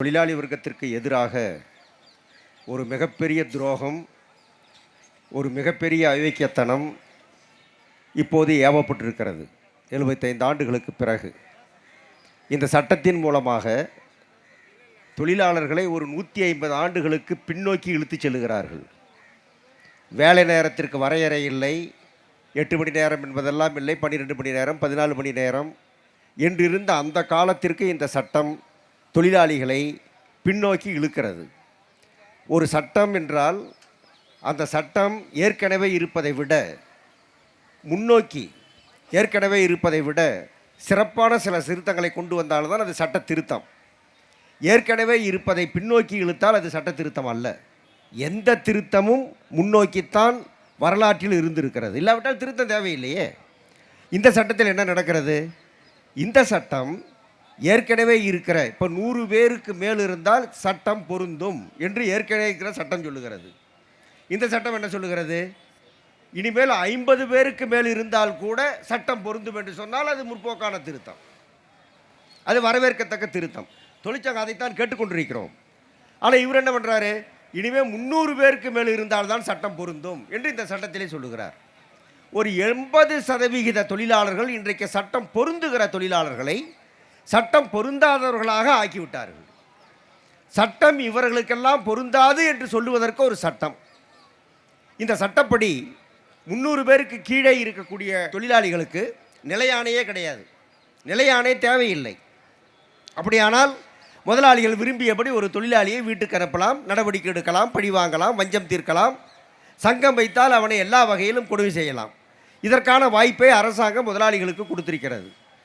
தொழிலாளி வர்க்கத்திற்கு எதிராக ஒரு மிகப்பெரிய துரோகம் ஒரு மிகப்பெரிய அவைக்கியத்தனம் இப்போது ஏவப்பட்டிருக்கிறது எழுபத்தைந்து ஆண்டுகளுக்கு பிறகு. இந்த சட்டத்தின் மூலமாக தொழிலாளர்களை ஒரு நூற்றி ஐம்பது ஆண்டுகளுக்கு பின்னோக்கி இழுத்துச் செல்கிறார்கள் வேலை நேரத்திற்கு வரையறை இல்லை எட்டு மணி நேரம் என்பதெல்லாம் இல்லை பன்னிரெண்டு மணி நேரம் பதினாலு மணி நேரம் என்றிருந்த அந்த காலத்திற்கு இந்த சட்டம் தொழிலாளிகளை பின்னோக்கி இழுக்கிறது. ஒரு சட்டம் என்றால் அந்த சட்டம் ஏற்கனவே இருப்பதை விட முன்னோக்கி ஏற்கனவே இருப்பதை விட சிறப்பான சில திருத்தங்களை கொண்டு வந்தால்தான் அது சட்ட திருத்தம். ஏற்கனவே இருப்பதை பின்னோக்கி இழுத்தால் அது சட்ட திருத்தம் அல்ல. எந்த திருத்தமும் முன்னோக்கித்தான் வரலாற்றில் இருந்திருக்கிறது. இல்லாவிட்டால் திருத்தம் தேவையில்லையே. இந்த சட்டத்தில் என்ன நடக்கிறது? இந்த சட்டம் ஏற்கனவே இருக்கிற இப்போ நூறு பேருக்கு மேல் இருந்தால் சட்டம் பொருந்தும் என்று ஏற்கனவே இருக்கிற சட்டம் சொல்லுகிறது. இந்த சட்டம் என்ன சொல்லுகிறது? இனிமேல் ஐம்பது பேருக்கு மேல் இருந்தால் கூட சட்டம் பொருந்தும் என்று சொன்னால் அது முற்போக்கான திருத்தம். அது வரவேற்கத்தக்க திருத்தம். தொழிற்சங்கம் அதைத்தான் கேட்டுக்கொண்டிருக்கிறோம். ஆனால் இவர் என்ன பண்ணுறாரு இனிமேல் முந்நூறு பேருக்கு மேல் இருந்தால்தான் சட்டம் பொருந்தும் என்று இந்த சட்டத்திலே சொல்லுகிறார். ஒரு எண்பது சதவிகித தொழிலாளர்கள் இன்றைக்கு சட்டம் பொருந்துகிற தொழிலாளர்களை சட்டம் பொருந்தாதவர்களாக ஆக்கிவிட்டார்கள். சட்டம் இவர்களுக்கெல்லாம் பொருந்தாது என்று சொல்லுவதற்கு ஒரு சட்டம். இந்த சட்டப்படி முந்நூறு பேருக்கு கீழே இருக்கக்கூடிய தொழிலாளிகளுக்கு நிலையானையே கிடையாது. நிலையானே தேவையில்லை. அப்படியானால் முதலாளிகள் விரும்பியபடி ஒரு தொழிலாளியை வீட்டுக்கு அனுப்பலாம் நடவடிக்கை எடுக்கலாம் பழி வாங்கலாம் வஞ்சம் தீர்க்கலாம் சங்கம் வைத்தால் அவனை எல்லா வகையிலும் கொடுமை செய்யலாம். இதற்கான வாய்ப்பை அரசாங்கம் முதலாளிகளுக்கு கொடுத்திருக்கிறது.